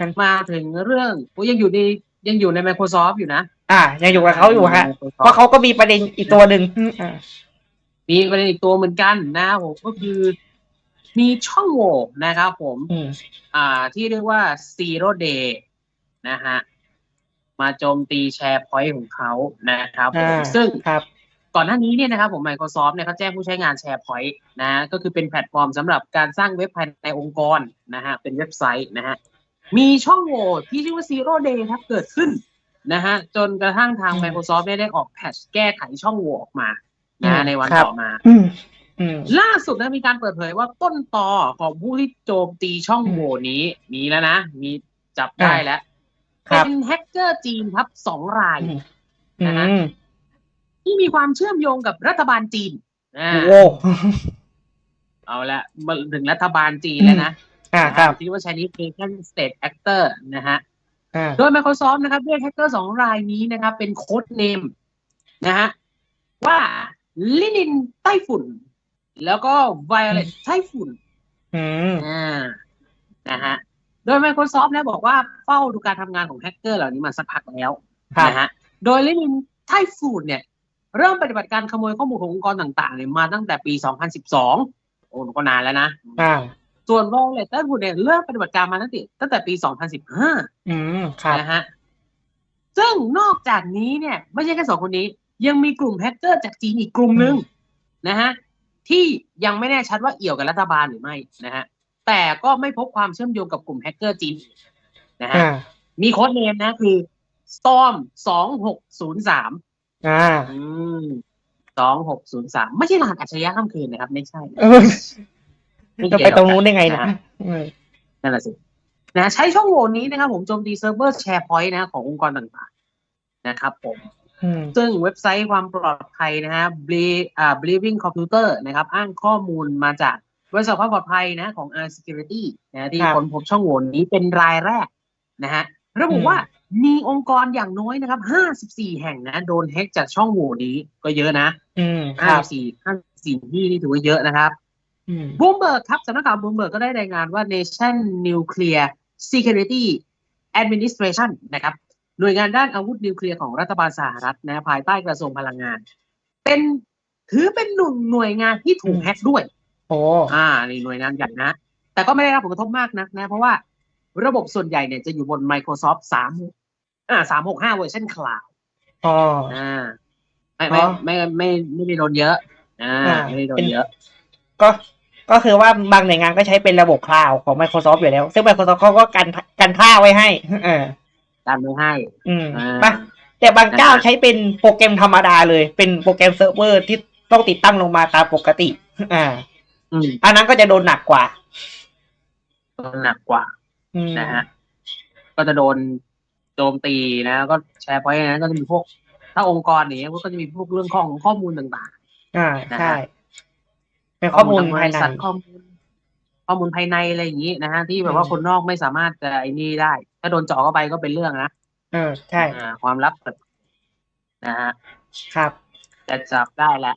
มันมาถึงเรื่องโอ้ยังอยู่ในยังอยู่ใน Microsoft อยู่นะอ่า ยังอยู่กับเขาอยู่ฮะในเพ Microsoft ราะเขาก็มีประเด็นอีกตัวหนึ่งอ่ามีประเด็นอีกตัวเหมือนกันนะครับผมก็คือมีช่องโหว่นะครับผมอืมอ่า ที่เรียกว่า Zero Day นะฮะ มาโจมตีแชร์พอยต์ของเขานะครับผมอ่าซึ่งครับก่อนหน้านี้เนี่ยนะครับผม Microsoft เนี่ยเขาแจ้งผู้ใช้งาน SharePoint นะฮะก็คือเป็นแพลตฟอร์มสำหรับการสร้างเว็บภายในองค์กรนะฮะ เป็นเว็บไซต์นะฮะ มีช่องโหว่ที่ชื่อว่า Zero Day ครับเกิดขึ้นนะฮะจนกระทั่งทางอืม Microsoft เนี่ยได้ออกแพทชแก้ไขช่องโหว่ออกมานะฮะอืมในวันครับต่อมาอืมอืมล่าสุดนะมีการเปิดเผยว่าต้นตอของผู้ที่โจมตีช่องโหว่นี้มีแล้วนะ มีจับได้แล้วครับเป็นแฮกเกอร์จีนครับสองรายอืมนะฮะอืมที่มีความเชื่อมโยงกับรัฐบาลจีนอ่าโอ้เอาละมาถึงรัฐบาลจีนแล้วนะ อ่าครับที่ว่า Chinese Asian State Actor นะฮะอ่าโดย Microsoft นะครับเรียกแฮกเกอร์สองรายนี้นะครับ เป็นโค้ดเนมนะฮะว่าลินินไต้ฝุ่น แล้วก็ Violet ไต้ฝุ่นอืมอ่านะฮะโดย Microsoft นะบอกว่าเฝ้าดูการทำงานของแฮกเกอร์เหล่านี้มาสักพักแล้วครับนะฮะโดยลินินไต้ฝุ่นเนี่ย เริ่มปฏิบัติการขโมยข้อมูลขององค์กรต่างๆเนี่ยมาตั้งแต่ปี 2012 โอ้ก็นานแล้วนะ อ่าส่วน Violet ไต้ฝุ่นเนี่ยเริ่มปฏิบัติการมาตั้งแต่ตั้งแต่ปี 2015 อืมครับนะฮะซึ่งนอกจากนี้เนี่ย ไม่ใช่แค่สองคนนี้ ยังมีกลุ่มแฮกเกอร์จากจีนอีกกลุ่มหนึ่งนะฮะที่ยังไม่แน่ชัดว่าเอี่ยวกับรัฐบาลหรือไม่นะฮะแต่ก็ไม่พบความเชื่อมโยงกับกลุ่มแฮกเกอร์จีนนะฮะอ่ามีโค้ดเนมนะคือ storm สองหกศูนย์สามอ่าอืมสองหกศูนย์สามไม่ใช่รหัสอัจฉริยะข้ามคืนนะครับ ไม่ใช่นะเออม่ จะเกี่ยวไปตรงนู้นได้ไงกันะฮอืมนั่นแหละสินะใช้ช่องโหว่นี้นะครับผมโจมตีเซิร์ฟเวอร์แชร์พอยต์นะขององค์กรต่างๆ นะครับผมอืมซึ่งเว็บไซต์ความปลอดภัยนะฮะ Ble- อ่า Believing Computer นะครับ อ้างข้อมูลมาจากบริษัทความปลอดภัยนะของ R Security นะที่ครับค้นพบช่องโหว่นี้เป็นรายแรกนะฮะระบุอืมว่ามีองค์กรอย่างน้อยนะครับ54แห่งนะ โดนแฮกจากช่องโหว่นี้ก็เยอะนะอืมครับ54 54ที่นี่ถือว่าเยอะนะครับอืม บูมเบิร์กครับสำนักข่าวบูมเบิร์กก็ได้รายงานว่า Nation Nuclear Security Administration นะครับหน่วยงานด้านอาวุธนิวเคลียร์ของรัฐบาลสหรัฐนะภายใต้กระทรวงพลังงาน เป็นถือเป็นหนึ่งหน่วยงานที่ถูกอืมแฮ็กด้วยโอ้อ่านี่หน่วยงานใหญ่นะ แต่ก็ไม่ได้รับผลกระทบมากนักนะ เพราะว่าระบบส่วนใหญ่เนี่ยจะอยู่บน Microsoft 3อ่า365เวอร์ชันคลาวอ๋ออ่าไม่ไม่อ๋อไม่ไม่ไม่ได้โดนเยอะ อ่าอ่าไม่ได้โดเป็นนเยอะ ก็ ก็คือว่าบางหน่วยงานก็ใช้เป็นระบบคลาวด์ของ Microsoft อยู่แล้ว ซึ่ง Microsoft เขาก็กันกันท่าไว้ให้ เออการไม่ให้ อืมอ่าปะแต่บางเจ้านะฮะใช้เป็นโปรแกรมธรรมดาเลย เป็นโปรแกรมเซิร์ฟเวอร์ที่ต้องติดตั้งลงมาตามปกติ อ่าอืมอันนั้นก็จะโดนหนักกว่าหนักกว่าอืมนะฮะ ก็จะโดนโจมตีนะ ก็แชร์พอยต์นะก็จะมีพวก ถ้าองค์กรอย่างเงี้ยก็จะมีพวกเรื่องของข้อมูลต่างอ่านะฮะใช่ เป็นข้อมูลทงบภายริในษัทข้อมูลข้อมูลภายในอะไรอย่างนี้นะฮะที่แบบว่าอืมคนนอกไม่สามารถจะไอ้นี่ได้ ถ้าโดนเจาะเข้าไปก็เป็นเรื่องนะเออใช่อ่าความลับเปิดนะฮะครับจะจับได้แหละ